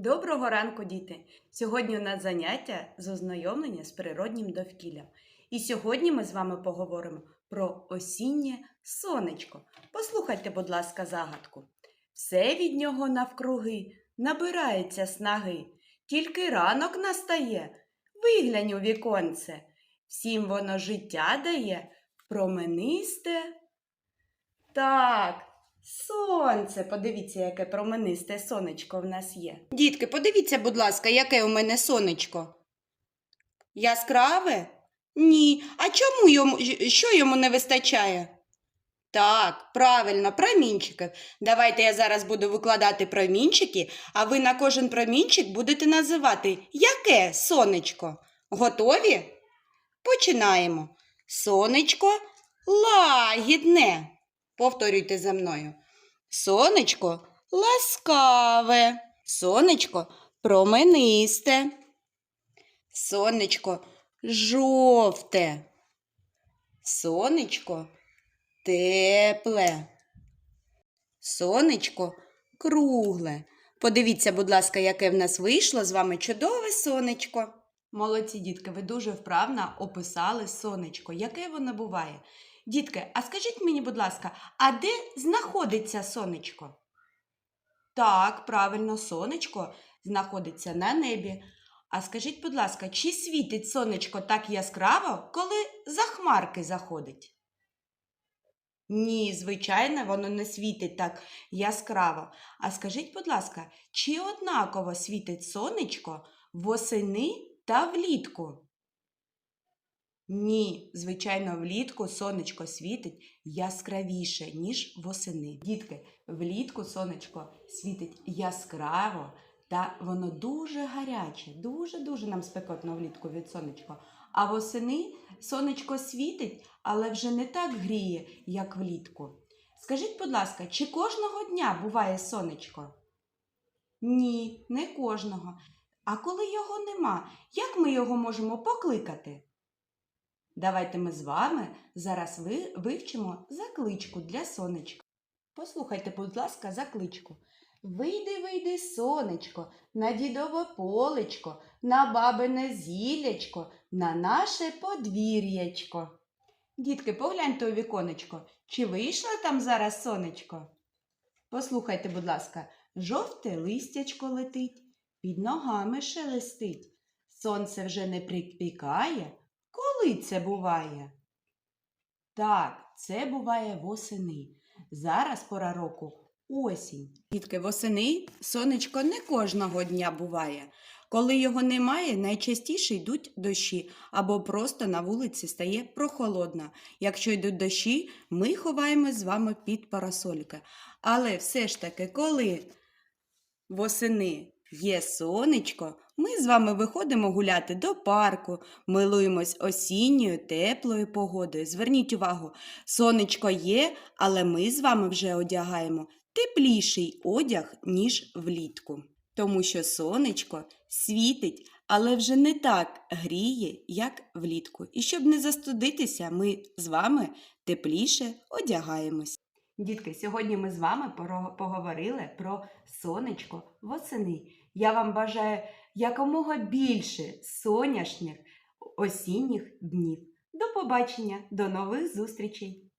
Доброго ранку, діти! Сьогодні у нас заняття з ознайомлення з природнім довкіллям. І сьогодні ми з вами поговоримо про осіннє сонечко. Послухайте, будь ласка, загадку. Все від нього навкруги набирається снаги, тільки ранок настає, виглянь у віконце. Всім воно життя дає, променисте. Так, Сонце, подивіться, яке променисте сонечко в нас є. Дітки, подивіться, будь ласка, яке у мене сонечко. Яскраве? Ні. А чому йому, що йому не вистачає? Так, правильно, промінчики. Давайте я зараз буду викладати промінчики, а ви на кожен промінчик будете називати яке сонечко. Готові? Починаємо. Сонечко лагідне. Повторюйте за мною. Сонечко ласкаве, сонечко променисте, сонечко жовте, сонечко тепле, сонечко кругле. Подивіться, будь ласка, яке в нас вийшло з вами чудове сонечко. Молодці дітки, ви дуже вправно описали сонечко. Яке воно буває? Дітки, а скажіть мені, будь ласка, а де знаходиться сонечко? Так, правильно, сонечко знаходиться на небі. А скажіть, будь ласка, чи світить сонечко так яскраво, коли за хмарки заходить? Ні, звичайно, воно не світить так яскраво. А скажіть, будь ласка, чи однаково світить сонечко восени та влітку? Ні, звичайно, влітку сонечко світить яскравіше, ніж восени. Дітки, влітку сонечко світить яскраво, та воно дуже гаряче, дуже-дуже нам спекотно влітку від сонечка. А восени сонечко світить, але вже не так гріє, як влітку. Скажіть, будь ласка, чи кожного дня буває сонечко? Ні, не кожного. А коли його нема, як ми його можемо покликати? Давайте ми з вами зараз ви вивчимо закличку для сонечка. Послухайте, будь ласка, закличку. Вийди, вийди, сонечко, на дідове полечко, на бабине зілячко, на наше подвір'ячко. Дітки, погляньте у віконечко, чи вийшло там зараз сонечко? Послухайте, будь ласка, жовте листячко летить, під ногами шелестить. Сонце вже не припікає. Коли це буває? Так, це буває восени. Зараз пора року осінь. Дітки, восени сонечко не кожного дня буває. Коли його немає, найчастіше йдуть дощі або просто на вулиці стає прохолодно. Якщо йдуть дощі, ми ховаємось з вами під парасольки. Але все ж таки, коли восени є сонечко, ми з вами виходимо гуляти до парку, милуємось осінньою теплою погодою. Зверніть увагу, сонечко є, але ми з вами вже одягаємо тепліший одяг, ніж влітку. Тому що сонечко світить, але вже не так гріє, як влітку. І щоб не застудитися, ми з вами тепліше одягаємось. Дітки, сьогодні ми з вами поговорили про сонечко восени. Я вам бажаю якомога більше соняшних осінніх днів. До побачення, до нових зустрічей!